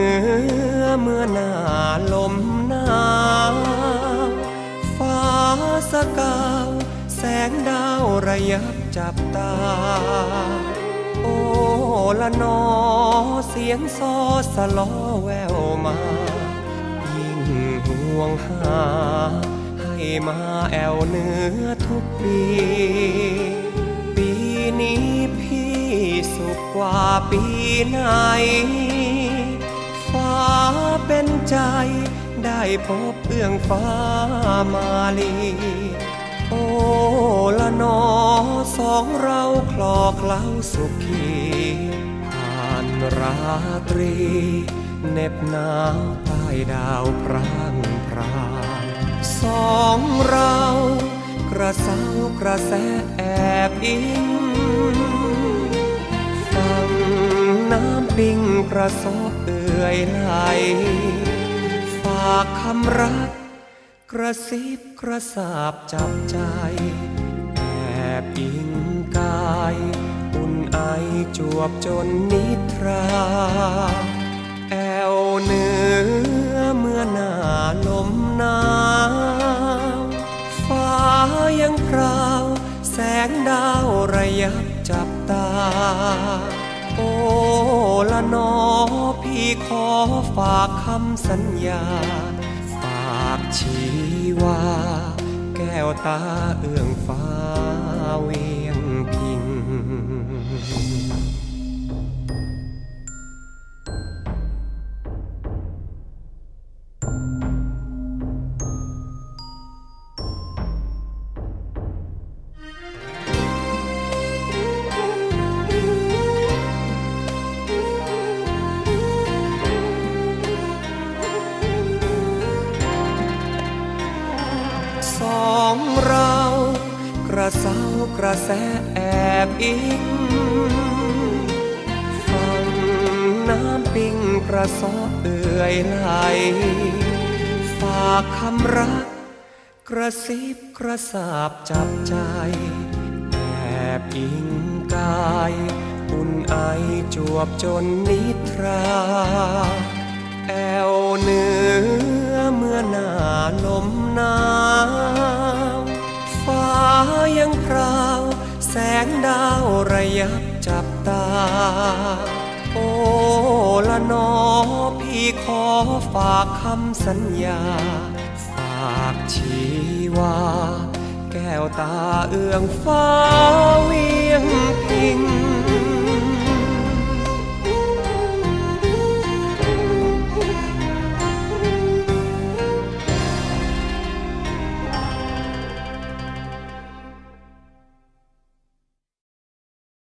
อ เมื่อหน้าลมหนาวฟ้าสกาวแสงดาวระยับจับตา โอ้ละนอเสียงซอสลอแววมา ยิ่งห่วงหา ให้มาแอวเนื้อทุกปี ปีนี้พี่สุขกว่าปีไหน ฟ้าเป็นใจ ได้พบเอื้องฟ้ามาลี โอ้ละนอสองเราคลอเคล้าสุขีผ่านราตรีเหน็บหนาวใต้ดาวพรางพรายสองเรากระเซ้ากระแสแอบอิง น้ำปิงกระสอบเอื่อยไหล ฝากคำรัก กระซิบกระสาบจับใจ แอบอิงกาย อุ่นไอจวบจนนิทรา แอวเนื้อเมื่อหน้าลมหนาวฟ้ายังพราว แสงดาวระยับจับตา โอ้ นอพี่ขอฝากคำสัญญา ฝากชีวา แก้วตาเอื้องฟ้าเวียงพิง สองเรา กระเซากระแสแอบอิงฟังน้ำปิงกระสอเอื่อยไหลฝากคำรัก กระซิบกระสาบจับใจ แอบอิงกายอุ่นไอจวบจนนิทรา พราว แสงดาวระยับจับตา โอ้ละนอพี่ขอฝากคำสัญญา ฝากชีวา แก้วตาเอื้องฟ้าเวียงพิง